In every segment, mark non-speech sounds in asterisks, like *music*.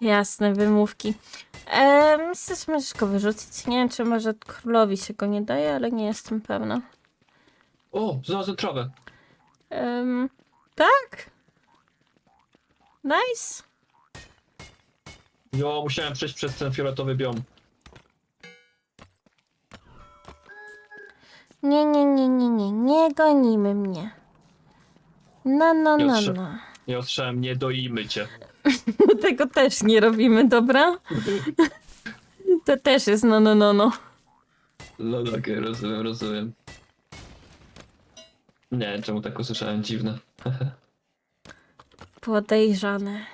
Jasne, wymówki. E, że możesz go wyrzucić. Nie wiem, czy może królowi się go nie daje, ale nie jestem pewna. O, znalazłem trawę. Em, tak? Nice. Jo, musiałem przejść przez ten fioletowy biom. Nie, nie, nie, nie, nie, nie gonimy mnie. No, no, no, Piotrze. no. Ja nie doimy cię. *laughs* Tego też nie robimy, dobra? To też jest no, no, no, no. No okej, rozumiem, rozumiem. Nie czemu tak usłyszałem, dziwne. *laughs* Podejrzane.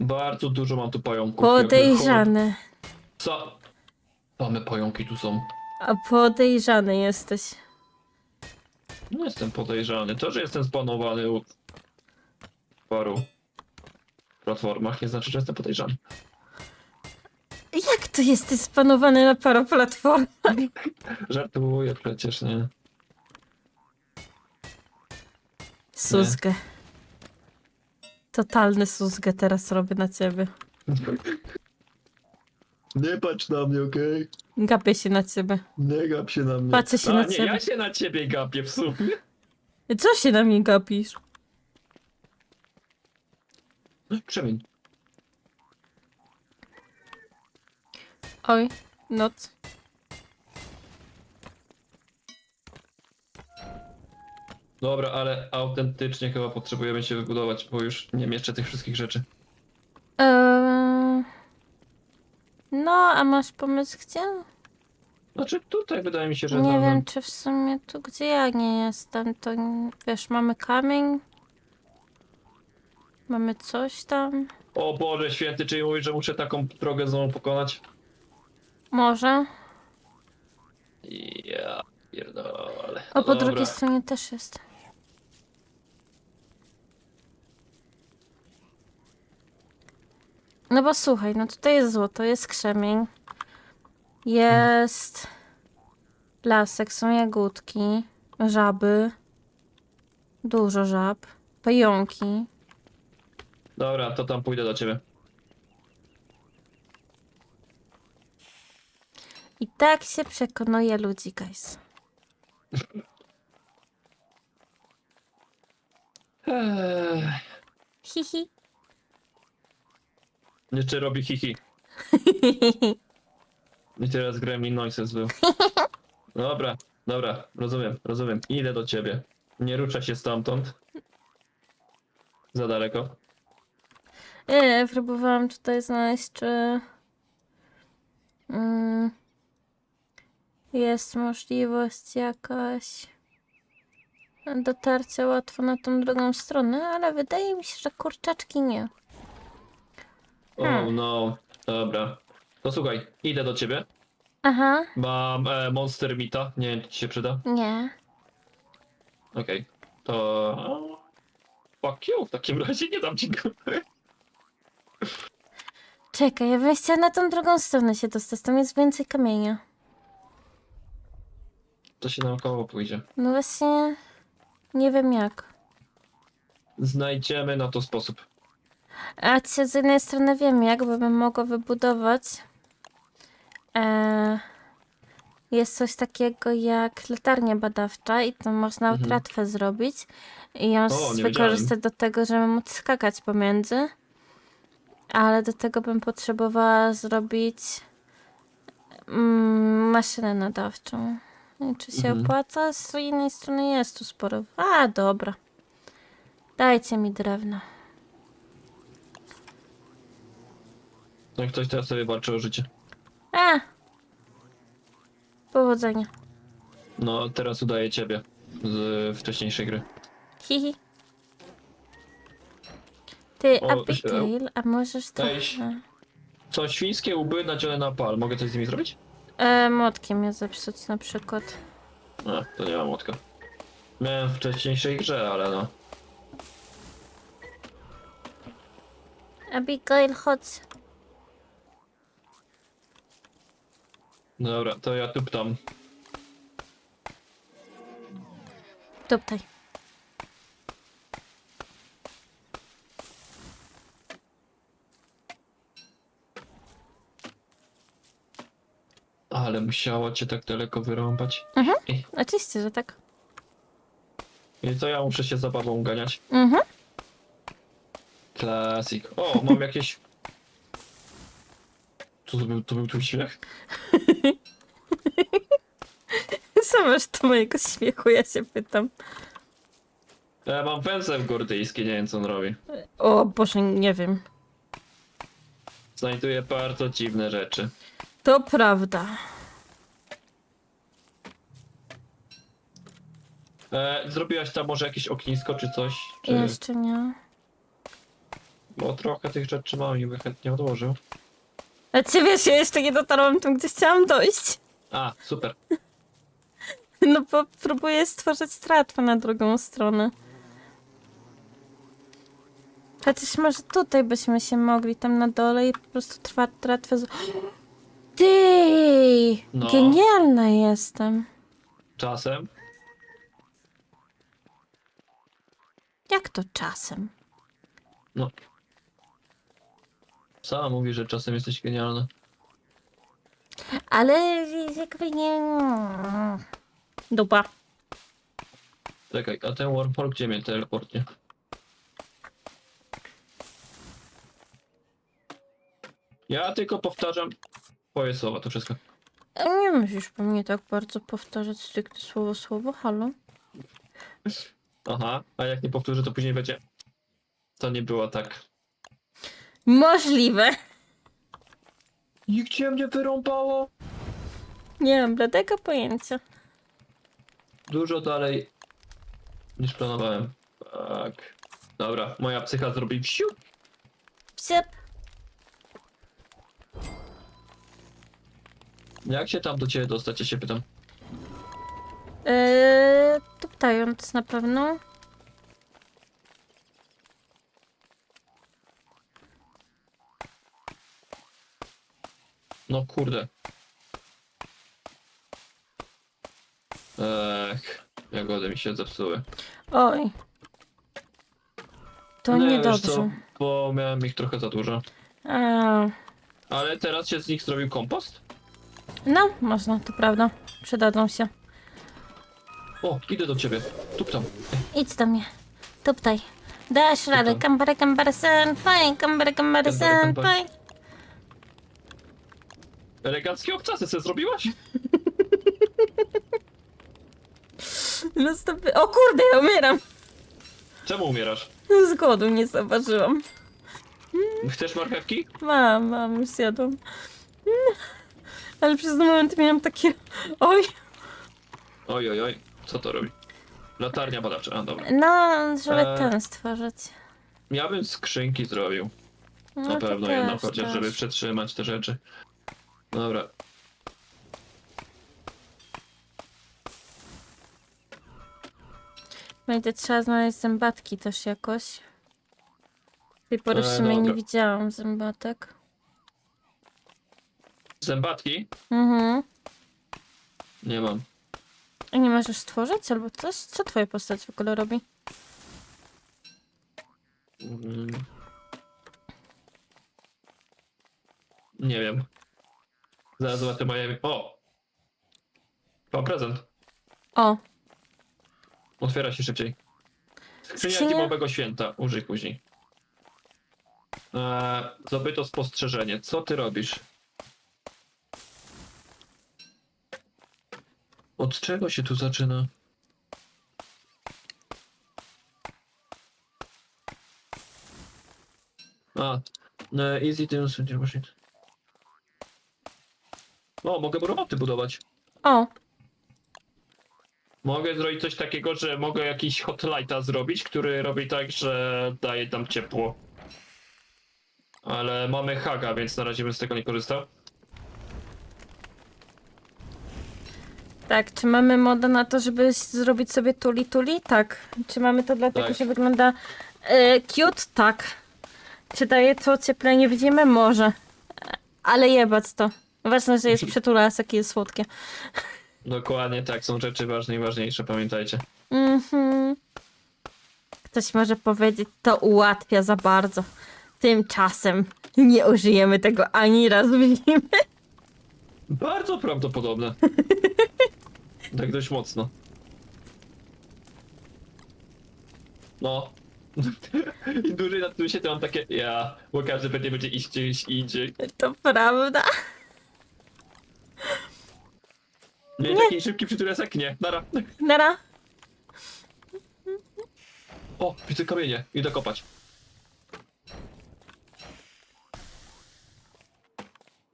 Bardzo dużo mam tu pająków. Podejrzane. Co? Same pająki tu są. A podejrzany jesteś. Nie jestem podejrzany. To, że jestem spanowany u- paru platformach, nie znaczy, że jestem podejrzany. Jak to jesteś spanowany na paru platformach? *laughs* Żartuję przecież, nie? Suzgę. Totalny suzgę teraz robię na ciebie. *laughs* Nie patrz na mnie, okej? Gapię się na ciebie. Nie gap się na mnie. Patrzę się A, na nie, ciebie. ja się na ciebie gapię w sumie. Co się na mnie gapisz? Krzemień. Oj, noc. Dobra, ale autentycznie chyba potrzebujemy się wybudować, bo już nie mieszczę tych wszystkich rzeczy. Eee... No, a masz pomysł gdzie? Znaczy tutaj wydaje mi się, że Nie wiem, czy w sumie tu, gdzie ja nie jestem, to n- wiesz, mamy kamień. Mamy coś tam. O Boże święty, czyli mówisz, że muszę taką drogę znowu pokonać? Może. Ja pierdolę. O, No po dobra. drugiej stronie też jest. No bo słuchaj, no tutaj jest złoto, jest krzemień, jest lasek, są jagódki, żaby, dużo żab, pająki. Dobra, to tam pójdę do ciebie. I tak się przekonuje ludzi, guys. Eee, Hihi. jeszcze robi hihi. I teraz Gremlin Noises był. Dobra, dobra, rozumiem, rozumiem. Idę do ciebie. Nie ruszaj się stamtąd. Za daleko. Nie, próbowałam tutaj znaleźć, czy mm, jest możliwość jakaś dotarcia łatwo na tą drugą stronę, ale wydaje mi się, że kurczaczki nie. Oh Hmm. no, dobra. To słuchaj, idę do ciebie. Aha, Mam e, Monster Mita, nie wiem czy ci się przyda. nie. Okej, to... Fuck you, w takim *laughs* razie nie dam ci go. Czekaj, chciała na tą drugą stronę się dostać, tam jest więcej kamienia. To się naokoło pójdzie. No właśnie, nie wiem jak. Znajdziemy na to sposób. A ci z jednej strony wiem, jak bym mogła wybudować. E, jest coś takiego jak latarnia badawcza i to można Mhm. tratwę zrobić i ją O, s- nie wykorzystać do tego, żeby móc skakać pomiędzy. Ale do tego bym potrzebowała zrobić mm, maszynę nadawczą. I czy się Mhm. opłaca? Z jednej strony jest tu sporo. A, dobra. Dajcie mi drewno. No ktoś teraz sobie walczy o życie. A! Powodzenia. No, teraz udaje ciebie z wcześniejszej gry. Hihi. Ty, O, Abigail, a możesz Cześć. trochę... Co, świńskie łby nadzielone na pal. Mogę coś z nimi zrobić? E, młotkiem je zepsuć na przykład. A, to nie mam młotka. Miałem w wcześniejszej grze, ale no. Abigail, chodź. Dobra, to ja tuptam. Tutaj. Ale musiało cię tak daleko wyrąbać. Mhm. I, Oczywiście, że tak. I to ja muszę się zabawą ganiać. Mhm. Klasik. O, mam jakieś... Co to był, to był twój śmiech? *laughs* Co masz do mojego śmiechu, ja się pytam. Ja mam węzeł gordyjski, nie wiem co on robi. O Boże, nie wiem. Znajduje bardzo dziwne rzeczy. To prawda. E, zrobiłaś tam może jakieś ognisko czy coś? Czy... Jeszcze nie. Bo trochę tych rzeczy mam i by chętnie odłożył. A ty wiesz, ja jeszcze nie dotarłam tam, gdzie chciałam dojść. A, super. *laughs* No bo próbuję stworzyć tratwę na drugą stronę. Chociaż może tutaj byśmy się mogli, tam na dole i po prostu trwa tratwę z... Ty! No. Genialna jestem. Czasem. Jak to czasem? No. Sama mówi, że czasem jesteś genialna. Ale jakby nie... Dupa. Czekaj, a ten wormhole gdzie mnie teleportnie? Ja tylko powtarzam twoje słowa, to wszystko. Nie musisz po mnie tak bardzo powtarzać stricte słowo słowo, halo? Aha, a jak nie powtórzę, to później będzie. To nie było tak. Możliwe. I gdzie mnie wyrąbało? Nie mam bladego pojęcia. Dużo dalej niż planowałem. Tak. Dobra, moja psycha zrobi wsiu. Psiep. Jak się tam do ciebie dostać, ja się pytam. Eee, tuptając na pewno. No kurde. Ech, jagody mi się zepsuły. Oj. To No, wiesz niedobrze. co, bo miałem ich trochę za dużo. A, Ale teraz się z nich zrobił kompost? No, można, to prawda. Przydadzą się. O, idę do ciebie. Tuptam. Idź do mnie. Tuptaj. Dasz radę. Kambara, kambara, senpai. Kambara, kambara, Kambara, kambara. senpai. Eleganckie obcasy sobie zrobiłaś? *laughs* No stopy. O kurde, ja umieram. Czemu umierasz? Z głodu nie zauważyłam. Chcesz marchewki? Mam, mam, już zjadłam. Ale przez moment miałam takie... Oj. Oj, oj, oj. Co to robi? Latarnia badawcza. A, dobra. No, żeby Eee. ten stworzyć. Ja bym skrzynki zrobił. No, Na to pewno też, jedno chociaż, też. żeby przetrzymać te rzeczy. Dobra. Będzie trzeba znaleźć zębatki też jakoś. Do tej pory w E, sumie nie dobra. widziałam zębatek. Zębatki? Mhm. Nie mam. A nie możesz stworzyć albo coś? Co twoja postać w ogóle robi? Mm. Nie wiem. Zaraz zobaczę moje... O! Mam prezent. O, Otwiera się szybciej. Skrzynia Skrzynia? święta. Użyj później. Eee, zdobyto spostrzeżenie. Co ty robisz? Od czego się tu zaczyna? A, e, easy to use machine. O, mogę roboty budować. o, Mogę zrobić coś takiego, że mogę jakiś hotlighta zrobić, który robi tak, że daje tam ciepło. Ale mamy haga, więc na razie bym z tego nie korzystał. Tak. Czy mamy modę na to, żeby zrobić sobie tuli tuli? Tak. Czy mamy to dlatego, Tak. że wygląda e, cute? Tak. Czy daje to ocieplenie w zimę? Może. Ale jebać to. Ważne, że jest *laughs* przytulas, jakie jest słodkie. Dokładnie tak, są rzeczy ważne i ważniejsze, pamiętajcie. Mhm. Ktoś może powiedzieć, to ułatwia za bardzo. Tymczasem nie użyjemy tego ani razu w zimę. Bardzo prawdopodobne. *laughs* tak dość mocno. No. *laughs* Im dłużej nad tym się, to mam takie, ja, bo każdy pewnie będzie iść gdzieś indziej. To prawda. Nie, taki szybki przytulasek? Nie, nara. Nara. O, widzę kamienie, idę kopać.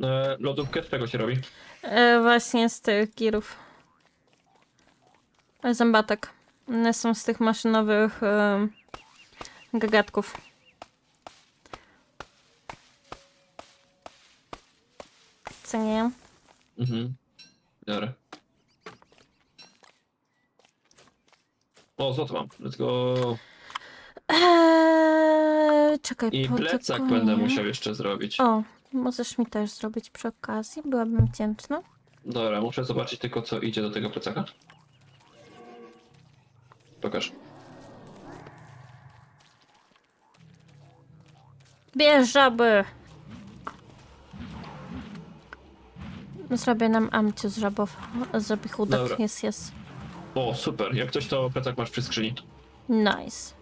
E, lodówkę z czego się robi? E, właśnie z tych girów. Zębatek. One są z tych maszynowych e, gagatków. Co nie? Mhm. Biorę. O, złoto mam. Let's go. Eee, czekaj, I plecak będę musiał jeszcze zrobić. O, możesz mi też zrobić przy okazji, byłabym wdzięczna. Dobra, muszę zobaczyć tylko co idzie do tego plecaka. Pokaż. Bierz żaby! Zrobię nam amciu z żabów. Zrobię chudek. Dobra. Jest, jest. O, super. Jak coś to plecak masz przy skrzyni. Nice.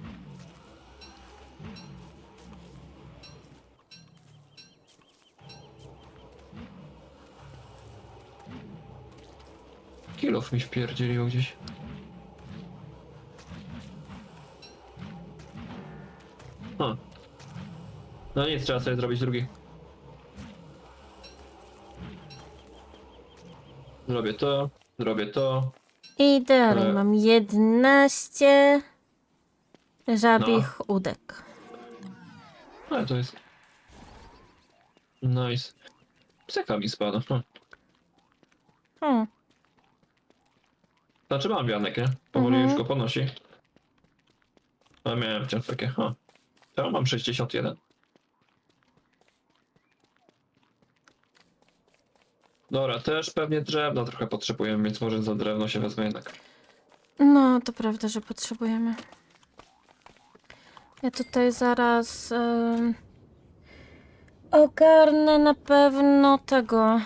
Kilof mi wpierdzieliło gdzieś. No nic, trzeba sobie zrobić drugi. Zrobię to, zrobię to. I dalej Ale- mam 11 żabich udek. Ale to jest... Nice. Psyka mi spada. Hm. Hmm. Znaczy mam wianek, nie? Powoli Mhm. już go podnosi. A miałem wciąż takie, ha. Mam 61. Dobra, też pewnie drewna trochę potrzebujemy, więc może za drewno się wezmę jednak. No, to prawda, że potrzebujemy. Ja tutaj zaraz ogarnę na pewno tego.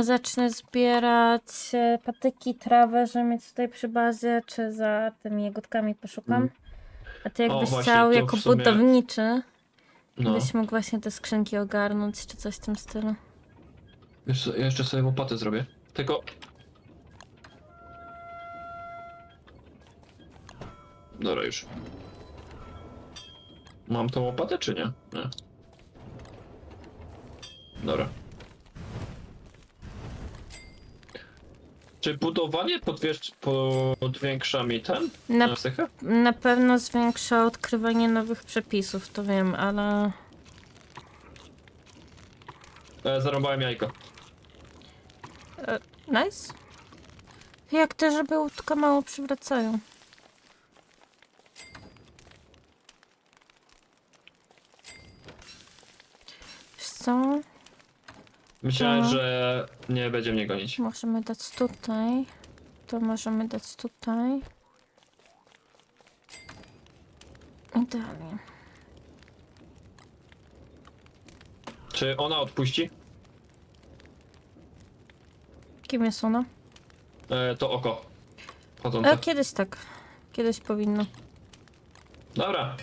zacznę zbierać e, patyki, trawę, żeby mieć tutaj przy bazie, czy za tymi jagódkami poszukam. Mm. A ty jakbyś właśnie, chciał to w jako sumie- budowniczy, No, byś mógł właśnie te skrzynki ogarnąć, czy coś w tym stylu. wiesz co, ja jeszcze sobie łopatę zrobię. Tylko... Dobra, już. Mam tą łopatę, czy nie? Nie. Dobra. Czy budowanie podwiesz, podwiększa mi ten? Na Na psychę? Na pewno zwiększa odkrywanie nowych przepisów, to wiem, ale E, zarąbałem jajko. nice. Jak te żeby łódka mało przywracają. Wiesz co? Myślałem, No. że nie będzie mnie gonić. Możemy dać tutaj. To możemy dać tutaj. Idealnie. Czy ona odpuści? Kim jest ona? E, to oko. Chodzące. E, kiedyś tak. Kiedyś powinno. Dobra.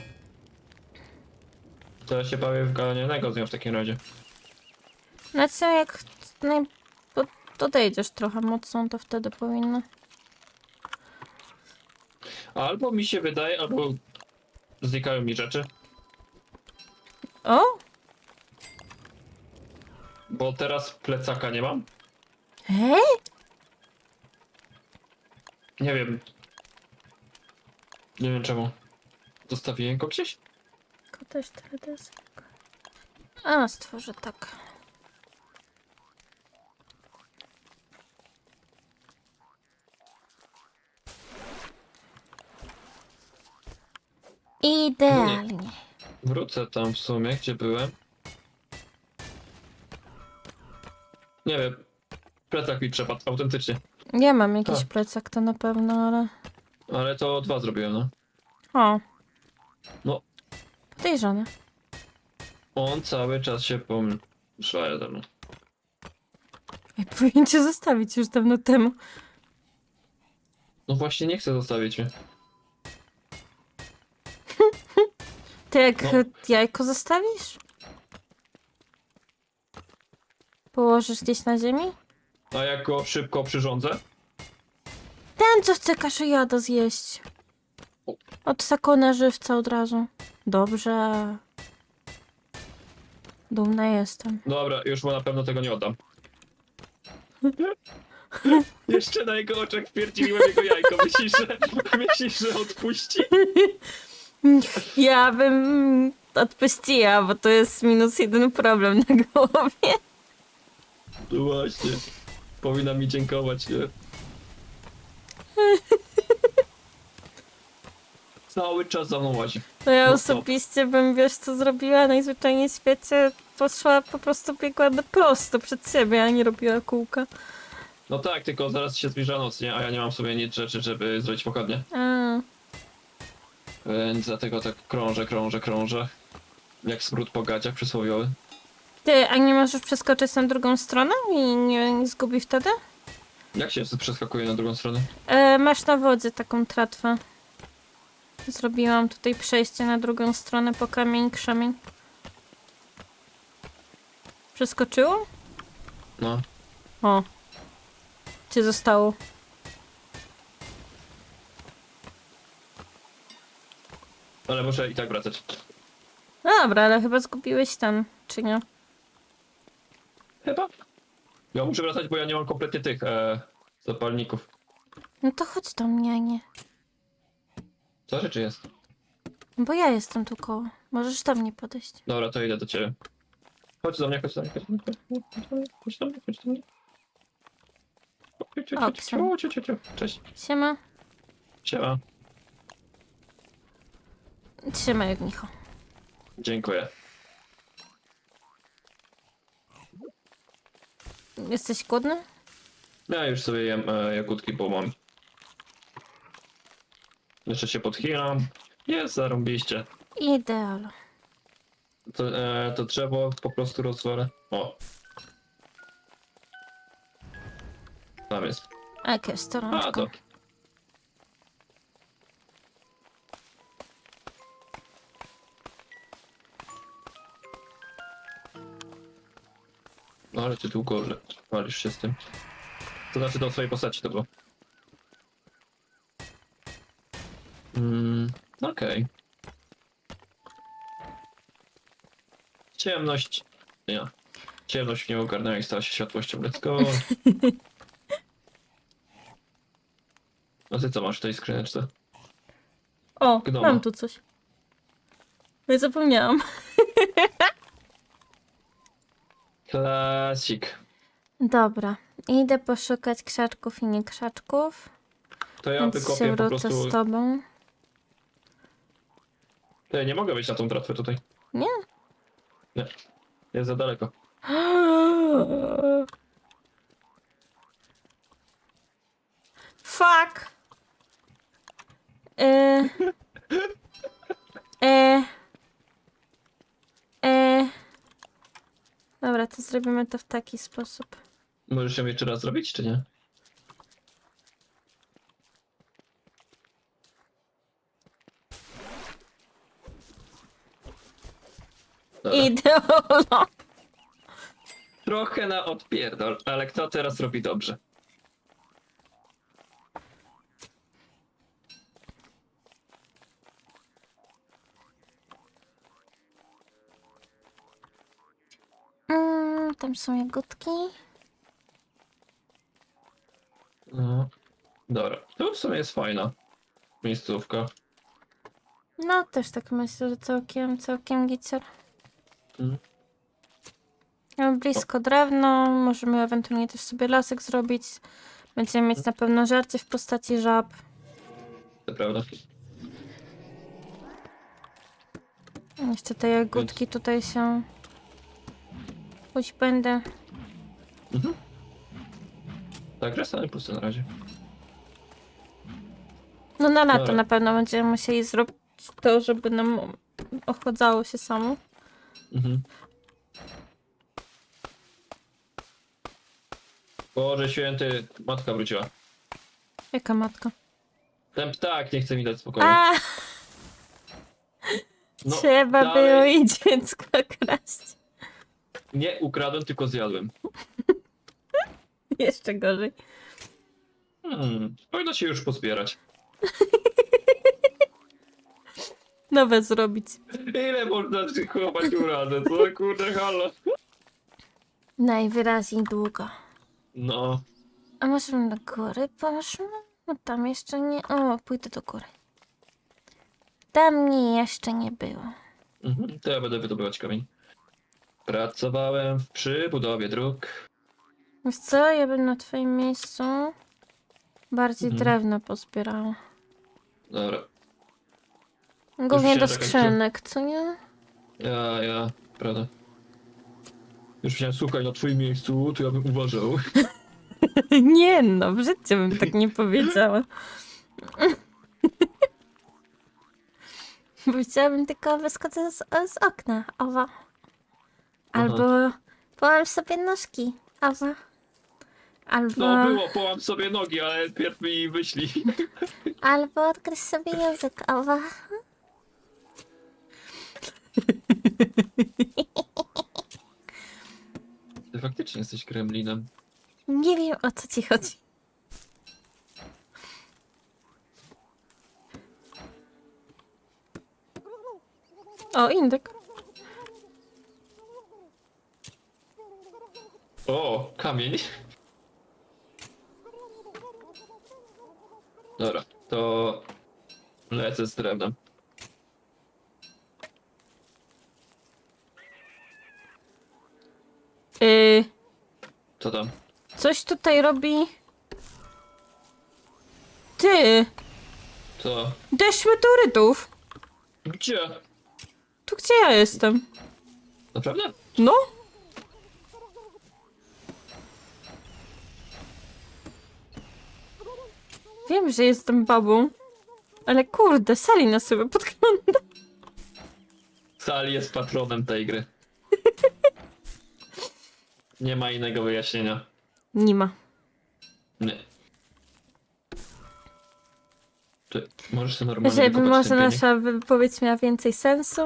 To się bawię w ganianego z nią w takim razie. Na co jak naj... podejdziesz trochę mocno, to wtedy powinno. Albo mi się wydaje, albo znikają mi rzeczy. O! Bo teraz plecaka nie mam. Hej! Nie wiem. Nie wiem czemu. Zostawiłem go gdzieś? Koteś teledesek. A, stworzę tak. Idealnie. Wrócę tam w sumie, gdzie byłem. Nie wiem. Plecak mi przepadł, autentycznie. Nie mam jakiś Tak. plecak, to na pewno, ale... Ale to dwa zrobiłem, no. O. No. Podejrzane. On cały czas się pomyśla ze mną. Ej, powinien cię zostawić już dawno temu. No właśnie nie chce zostawić mnie. Ty jak No. jajko zostawisz? Położysz gdzieś na ziemi? A jak go szybko przyrządzę? Ten, co chce kaszę jada zjeść. Od sakona żywca od razu. Dobrze. Dumna jestem. Dobra, już mu na pewno tego nie oddam. *laughs* Jeszcze na jego oczach wpierdziłem jego jajko. Myślisz, że, myślisz, że odpuści? *laughs* *laughs* Ja bym odpuściła, bo to jest minus jeden problem na głowie. No właśnie. Powinna mi dziękować, nie? *laughs* Cały czas za mną łazi. No ja No osobiście bym, wiesz co zrobiła, najzwyczajniej w świecie poszła, po prostu biegła na prosto przed siebie, a nie robiła kółka. No tak, tylko zaraz się zbliża noc, nie? A ja nie mam sobie nic rzeczy, żeby zrobić pochodnie. A, Więc dlatego tak krążę, krążę, krążę. Jak smród po gaciach przysłowiowy. ty, a nie możesz przeskoczyć na drugą stronę i nie, nie zgubi wtedy? Jak się przeskakuje na drugą stronę? E, masz na wodzie taką tratwę. Zrobiłam tutaj przejście na drugą stronę po kamień, krzemień. Przeskoczyło? No. O. Cię zostało. Ale muszę i tak wracać. No dobra, ale chyba zgubiłeś ten, czy nie? Chyba? Ja muszę wracać, bo ja nie mam kompletnie tych e, zapalników. No to chodź do mnie, nie. Co rzeczy jest? Bo ja jestem tu koło. Możesz do mnie podejść. Dobra, to idę do ciebie. Chodź do mnie, chodź do mnie, chodź do mnie, chodź do mnie, chodź do mnie. Chodź, chodź, chodź, Owszem. chodź, chodź, chodź, chodź. Cześć, Siema. siema. Trzymaj ognicho. Dziękuję. Jesteś głodny? Ja już sobie jem e, jagódki, bo mam. Jeszcze się podchylam. Jest zarąbiście. Ideal. To, e, to drzewo po prostu rozwalę. O. Tam jest. A jakieś A, to. No ale ty długo le- walisz się z tym. To znaczy do swojej postaci to było. Mm, okej. Ciemność. Nie. Ciemność mnie ogarnęła i stała się światłością. Let's go. A ty co masz w tej skrzyneczce? O, Gnoma. mam tu coś. Ja zapomniałam. Klasik. Dobra. Idę poszukać krzaczków i nie krzaczków. To ja więc się wykopię po wrócę prostu... z tobą. To ja nie mogę wejść na tą tratwę tutaj. Nie? Nie. Jest za daleko. *gasps* Fuck. E. E. E. Dobra, to zrobimy to w taki sposób. Możesz ją jeszcze raz zrobić, czy nie? Dobra. Ideolo. Trochę na odpierdol, ale kto teraz robi dobrze? Mm, tam są jagódki. No. Dobra. Tu w sumie jest fajna miejscówka. No, też tak myślę, że całkiem, całkiem gicior. Mhm. Blisko drewno, możemy ewentualnie też sobie lasek zrobić. Będziemy mieć na pewno żarcie w postaci żab. To prawda. Jeszcze te jagódki tutaj się... Pójść będę. Mhm. Także stanie pusty na razie. No na lato Dobra. na pewno będziemy musieli zrobić to, żeby nam ochładzało się samo. Mhm. Boże święty, matka wróciła. Jaka matka? Ten ptak nie chce mi dać spokoju. A, No, trzeba dalej było i dziecko kraść. Nie ukradłem, tylko zjadłem. *laughs* Jeszcze gorzej. Hmm, powinno się już pozbierać. *laughs* Nowe zrobić. Ile można chłopać urazę, co kurde halo? Najwyraźniej długo. No, A może bym do góry poszła? No tam jeszcze nie. O, pójdę do góry. Tam mnie jeszcze nie było. mhm, to ja będę wydobywać kamień. Pracowałem przy budowie dróg. Wiesz co, ja bym na twoim miejscu bardziej Mhm. drewno pozbierała. Dobra, Głównie do jakaś skrzynek, co nie? ja, ja, prawda. Już myślałem, słuchaj, na twoim miejscu to ja bym uważał. *laughs* Nie no, w życiu bym tak nie powiedziała. *laughs* Bo chciałabym tylko wyskoczyć z, z okna, owa. Albo połam sobie nóżki, owa. Albo, No było, połam sobie nogi, ale pierw mi wyślij. *laughs* albo odgryź sobie język, owa. *laughs* Ty faktycznie jesteś kremlinem. Nie wiem o co ci chodzi. O, indyk. O, kamień. Dobra, to lecę z drewnem. Yy, Co tam? coś tutaj robi... Ty! Co? Deszcz meteorytów! Gdzie? Tu gdzie ja jestem? Naprawdę? No? Wiem, że jestem babą, ale kurde, Sali na sobie podgląda. Sali jest patronem tej gry. *laughs* Nie ma innego wyjaśnienia. Nie ma. Nie. Ty możesz się normalnie Żeby wykopać może ten pienik? nasza wypowiedź miała więcej sensu.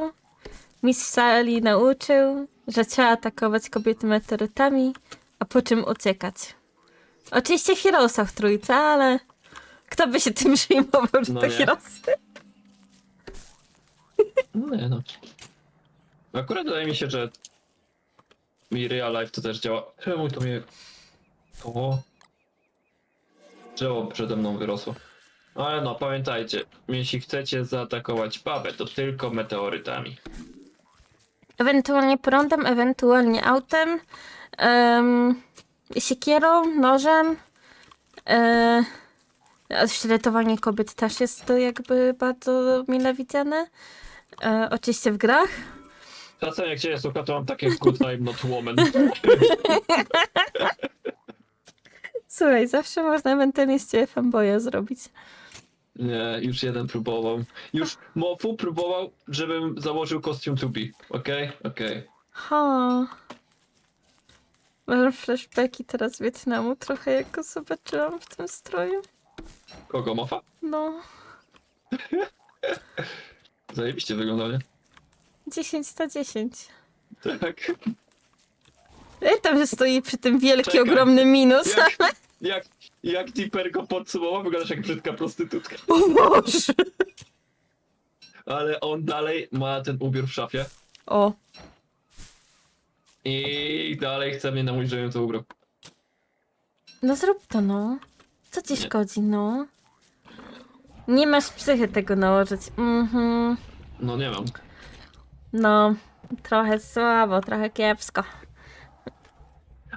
Mistrz Sali nauczył, że trzeba atakować kobiety meteorytami, a po czym uciekać. Oczywiście Heroesa w trójce, ale kto by się tym przejmował, że No to nie. Heroesy? No nie no. Akurat wydaje mi się, że mi real life to też działa. Czemu to mnie... O. Drzewo przede mną wyrosło. Ale no, pamiętajcie, jeśli chcecie zaatakować babę, to tylko meteorytami. Ewentualnie prądem, ewentualnie autem, em, siekierą, nożem. E, a sztyletowanie kobiet też jest to jakby bardzo mile widziane. E, oczywiście w grach. Czasem jak cię słucha, to mam takie good I'm not woman. *laughs* Słuchaj, zawsze można ewentualnie z ciebie fanboya zrobić. Nie, już jeden próbował. Już Mofu próbował, żebym założył kostium to be. Okej? Okej. Ha. Mam flashbacki teraz Wietnamu trochę, jak go zobaczyłam w tym stroju. Kogo, Mofa? No, *laughs* Zajebiście wygląda, nie? 10 na 10. Tak. Jak tam, że stoi przy tym wielki, Czekaj. ogromny minus? Jak, *laughs* jak, jak Tipper go podsumował, wyglądasz jak brzydka prostytutka. O Boże. Ale on dalej ma ten ubiór w szafie O, i dalej chce mnie namówić, żebym to ubrał. no zrób to, no. Co ci szkodzi, no? Nie masz psychy tego nałożyć. Mhm. No nie mam. No, trochę słabo, trochę kiepsko.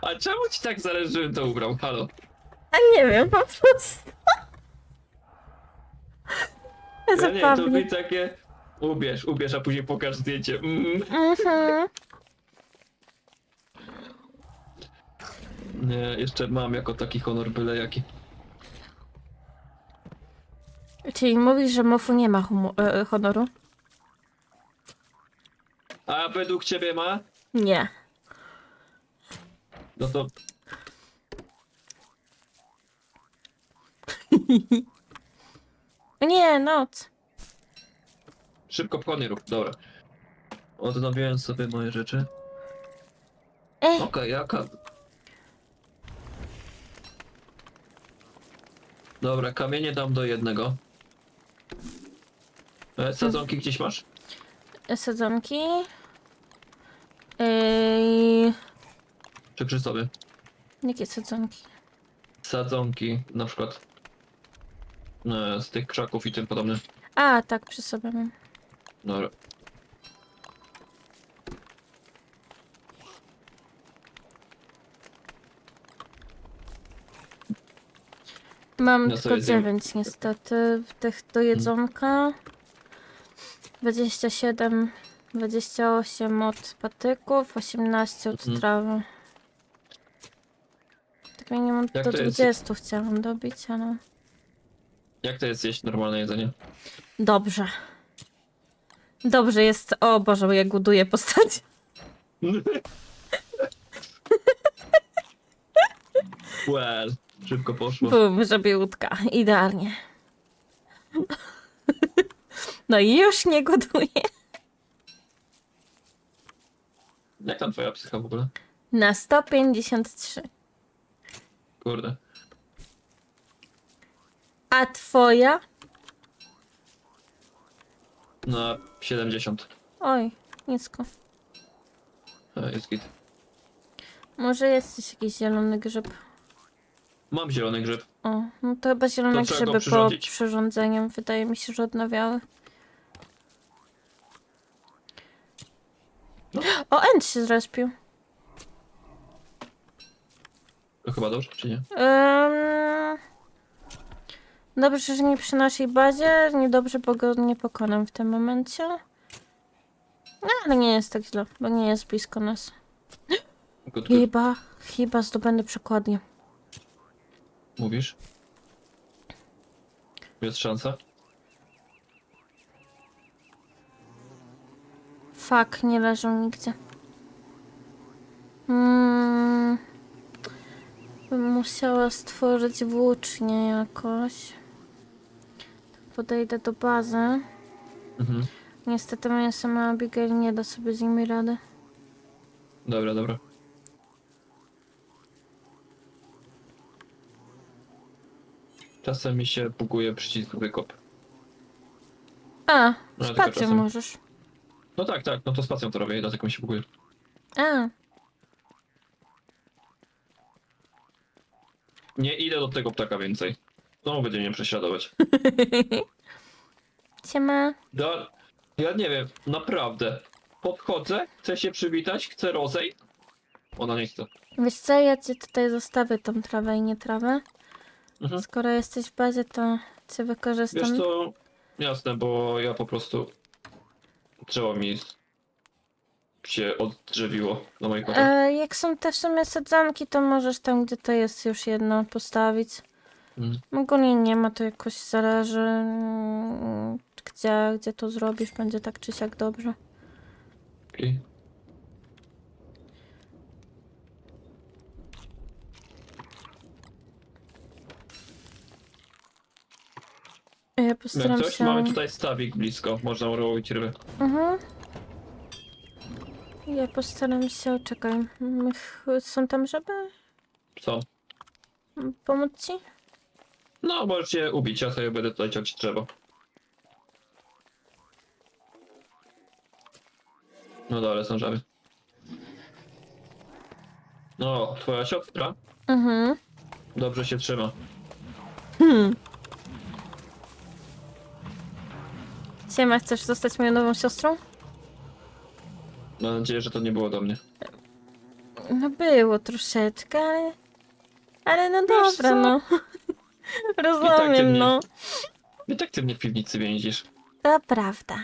A czemu ci tak zależy, żebym to ubrał? Halo. A nie wiem, po prostu. Ja nie, to Zabawnie. mi takie... Ubierz, ubierz, a później pokaż zdjęcie. Mm. Mhm. Nie, jeszcze mam jako taki honor byle jaki. Czyli mówisz, że Mofu nie ma humo- e, honoru? A według ciebie ma? Nie. No to *laughs* Nie, noc. szybko pochodnie rób. Dobra. Odnowiłem sobie moje rzeczy. Ej, Okej, jaka... Dobra, kamienie dam do jednego. E, Sadzonki gdzieś masz? sadzonki. Ej, Czy przy sobie? jakie sadzonki? Sadzonki, na przykład. E, z tych krzaków i tym podobne. A, tak, przy sobie mam. Dobra. Mam Ja tylko. 9 niestety. Tych do jedzonka. 27, 28 od patyków, 18 od Mhm. trawy. Tak minimum Jak do to jest? 20 chciałam dobić, ale... Jak to jest jeść normalne jedzenie? Dobrze. Dobrze jest... O Boże, bo ja guduję postać. *laughs* well, szybko poszło. Bum, żabiutka. Idealnie. No i już nie guduję. Jak tam twoja psycha w ogóle? Na 153. Kurde. A twoja? Na 70. Oj, nisko. E, jest git. Może jesteś jakiś zielony grzyb. Mam zielony grzyb. O, no to chyba zielone To trzeba go grzyby po przyrządzić. przyrządzeniu. Wydaje mi się, że odnawiały. O, End się zrespił. To chyba dobrze, czy nie? Ym... Dobrze, że nie przy naszej bazie. Niedobrze, bo go nie pokonam w tym momencie. No, ale nie jest tak źle, bo nie jest blisko nas. Good, good. Chyba, chyba zdobędę przekładnię. Mówisz? Jest szansa? Fak, nie leżą nigdzie. Mm, bym musiała stworzyć włócznie jakoś. Podejdę do bazy. Mhm. Niestety moja sama Abigail nie da sobie z nimi rady. Dobra, dobra. Czasem mi się buguje przycisk wykop. A, No, tylko spacją czasem. możesz. No tak, tak, no to spacją to robię i dlatego mi się buguje. A, Nie idę do tego ptaka więcej. Znowu będzie mnie prześladować. *laughs* siema. Da... Ja nie wiem, naprawdę. Podchodzę, chcę się przywitać, chcę rozejść. Ona nie chce. Wiesz co, ja ci tutaj zostawię tą trawę i nie trawę. Mhm. Skoro jesteś w bazie, to cię wykorzystam. Wiesz co, jasne, bo ja po prostu... Drzewo mi się oddrzewiło na moich oczach. E, jak są te w sumie sadzonki, to możesz tam, gdzie to jest już jedno postawić. Mhm. Ogólnie nie ma, to jakoś zależy, mm, gdzie, gdzie to zrobisz, będzie tak czy siak dobrze. Okej. Ja Jak postaram coś, się... mamy tutaj stawik blisko, można urobić ryby. Mhm. Ja postaram się, czekaj, ch- są tam żeby Co? Pomóc ci? No, możesz je ubić, ja sobie będę tutaj ciąć drzewo. No dobra, są żaby. No, twoja siostra Mhm. dobrze się trzyma. Hmm. Siema, chcesz zostać moją nową siostrą? Mam nadzieję, że to nie było do mnie. No było troszeczkę, ale... Ale no Wiesz dobra, co? no. tak Rozumiem, no. I tak ty mnie w piwnicy więzisz. To prawda.